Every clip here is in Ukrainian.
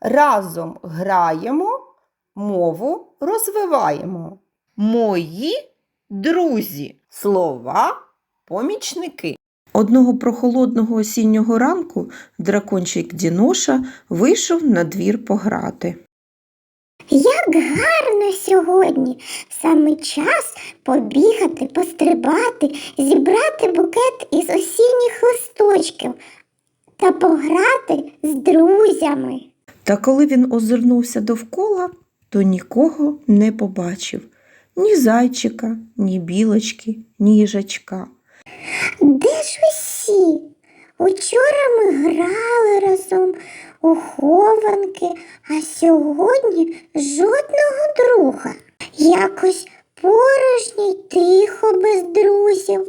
Разом граємо, мову розвиваємо. Мої друзі. Слова помічники. Одного прохолодного осіннього ранку дракончик Діноша вийшов на двір пограти. Як гарно сьогодні! Саме час побігати, пострибати, зібрати букет із осінніх листочків та пограти з друзями. Та коли він озирнувся довкола, то нікого не побачив ні зайчика, ні білочки, ні їжачка. Де ж усі? Учора ми грали разом у хованки, а сьогодні жодного друга. Якось порожньо й тихо без друзів.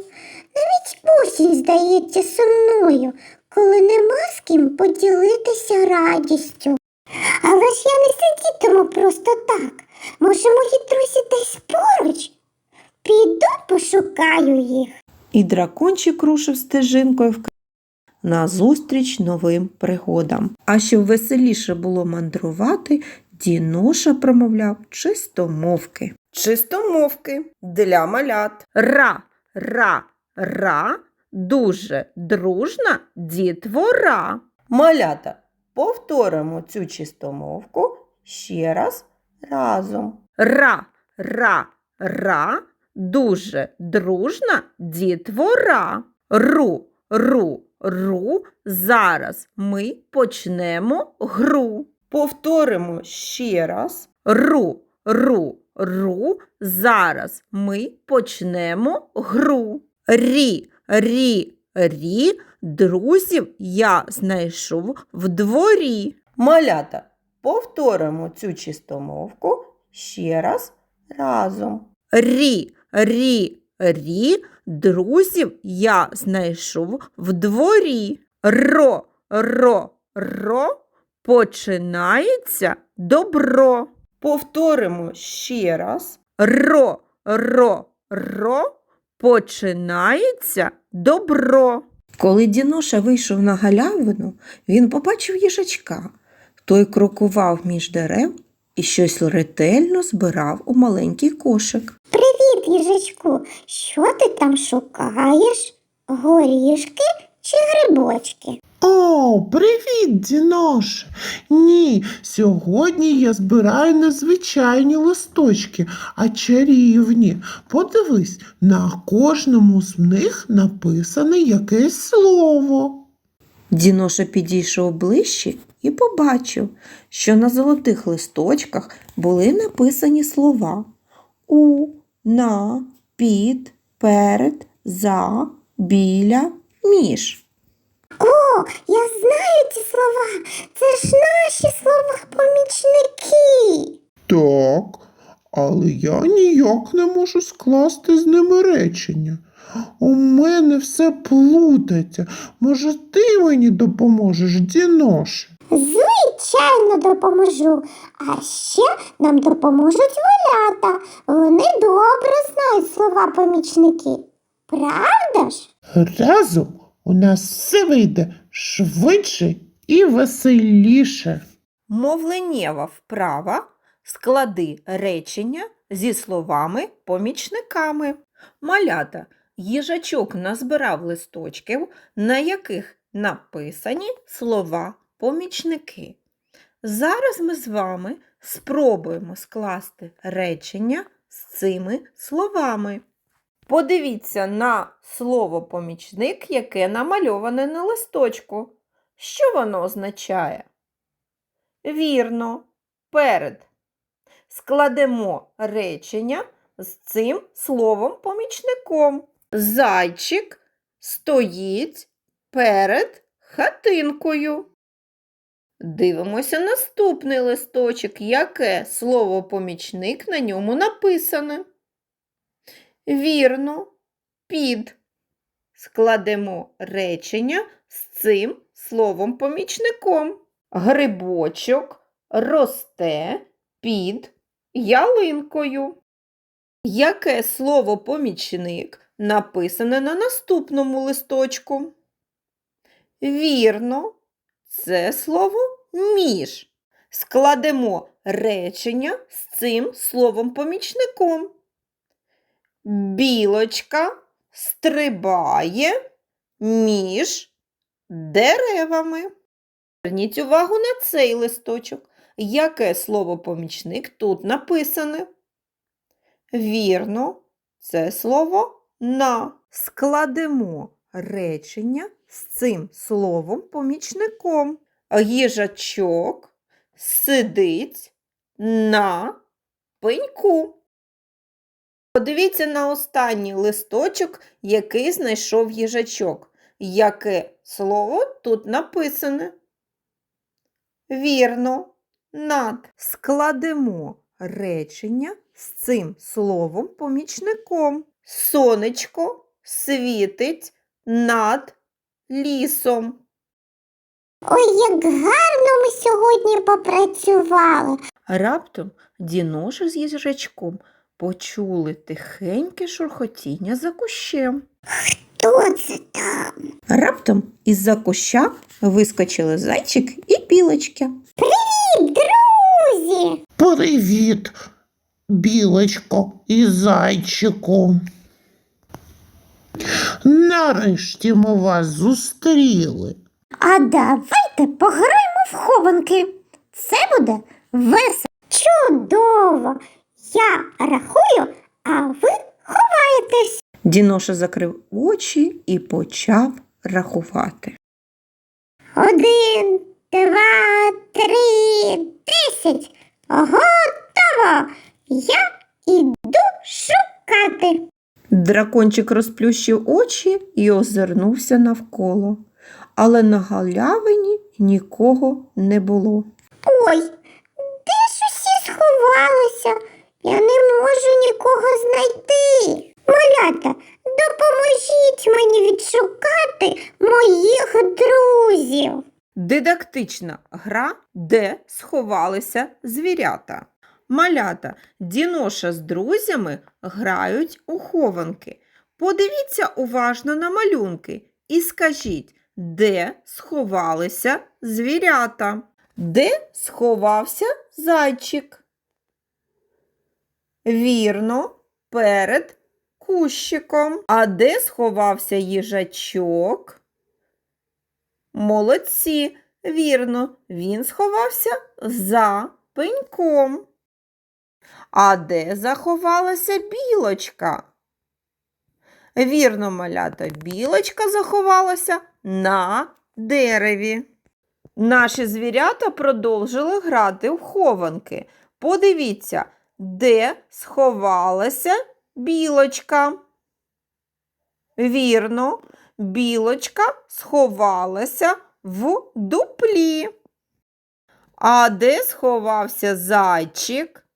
Навіть осінь здається сумною, коли нема з ким поділитися радістю. Але ж я не сидітиму просто так. Може, мої друзі десь поруч? Піду пошукаю їх. І дракончик рушив стежинкою в назустріч новим пригодам. А щоб веселіше було мандрувати, Діноша промовляв чистомовки. Чистомовки для малят. Ра, ра, ра, дуже дружна дітвора. Малята, повторимо цю чистомовку ще раз разом. Ра, ра, ра, дуже дружна дітвора. Ру, ру, ру, зараз ми почнемо гру. Повторимо ще раз. Ру, ру, ру, зараз ми почнемо гру. Рі, рі, рі, друзів я знайшов в дворі. Малята, повторимо цю чистомовку ще раз разом. Рі, рі, рі, друзів я знайшов в дворі. Ро, ро, ро, починається добро. Повторимо ще раз. Ро, ро, ро, починається добро. Коли Діноша вийшов на галявину, він побачив їжачка. Той крокував між дерев і щось ретельно збирав у маленький кошик. Привіт, їжачку. Що ти там шукаєш? Горішки чи грибочки? О, привіт, Дінош! Ні, сьогодні я збираю не звичайні листочки, а чарівні. Подивись, на кожному з них написане якесь слово. Діноша підійшов ближче і побачив, що на золотих листочках були написані слова у, на, під, перед, за, біля, між. О, я знаю ці слова. Це ж наші слова помічники. Так, але я ніяк не можу скласти з ними речення. У мене все плутається. Може, ти мені допоможеш, Дінош? Звичайно, допоможу. А ще нам допоможуть волята. Вони добре знають слова помічники. Правда ж? Разом у нас все вийде швидше і веселіше. Мовленнєва вправа склади речення зі словами помічниками. Малята, їжачок назбирав листочків, на яких написані слова помічники. Зараз ми з вами спробуємо скласти речення з цими словами. Подивіться на слово помічник, яке намальоване на листочку. Що воно означає? Вірно, перед. Складемо речення з цим словом помічником. Зайчик стоїть перед хатинкою. Дивимося наступний листочок, яке слово помічник на ньому написане. Вірно, під. Складемо речення з цим словом помічником. Грибочок росте під ялинкою. Яке слово помічник написане на наступному листочку? Вірно, це слово між. Складемо речення з цим словом-помічником. Білочка стрибає між деревами. Зверніть увагу на цей листочок. Яке слово-помічник тут написане? Вірно, це слово на. Складемо речення з цим словом-помічником. Їжачок сидить на пеньку. Подивіться на останній листочок, який знайшов їжачок. Яке слово тут написане? Вірно, над. Складемо речення з цим словом помічником. Сонечко світить над лісом. Ой, як гарно ми сьогодні попрацювали. Раптом Діноша з їжачком почули тихеньке шурхотіння за кущем. Хто це там? Раптом із-за куща вискочили зайчик і білочка. Привіт, Друзі! Привіт, білочко і зайчику. Нарешті ми вас зустріли. А давайте пограємо в хованки. Це буде весело. Чудово! Я рахую, а ви ховаєтесь. Діноша закрив очі і почав рахувати. Один, два, три, десять. Готово! Я іду шукати. Дракончик розплющив очі і озирнувся навколо, але на галявині нікого не було. Ой, де ж усі сховалися? Я не можу нікого знайти. Малята, допоможіть мені відшукати моїх друзів. Дидактична гра, де сховалися звірята. Малята Діноша з друзями грають у хованки. Подивіться уважно на малюнки і скажіть, де сховалися звірята? Де сховався зайчик? Вірно, перед кущиком. А де сховався їжачок? Молодці, вірно, він сховався за пеньком. А де заховалася білочка? Вірно, малята, білочка заховалася на дереві. Наші звірята продовжили грати в хованки. Подивіться, де сховалася білочка. Вірно, білочка сховалася в дуплі. А де сховався зайчик?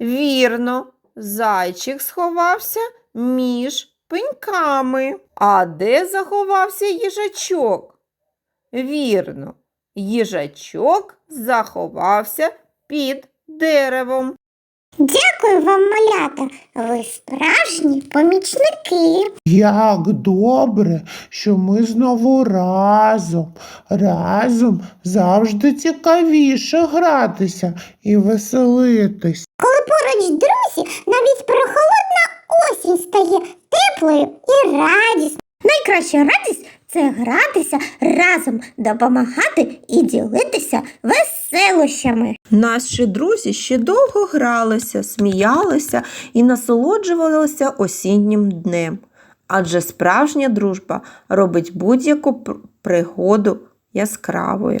Вірно, зайчик сховався між пеньками. А де заховався їжачок? Вірно, їжачок заховався під деревом. Дякую вам, малята. Ви справжні помічники. Як добре, що ми знову разом. Разом завжди цікавіше гратися і веселитись. Коли поруч друзі, навіть прохолодна осінь стає теплою і радісною. Найкраща радість це гратися разом, допомагати і ділитися веселощами. Наші друзі ще довго гралися, сміялися і насолоджувалися осіннім днем. Адже справжня дружба робить будь-яку пригоду яскравою.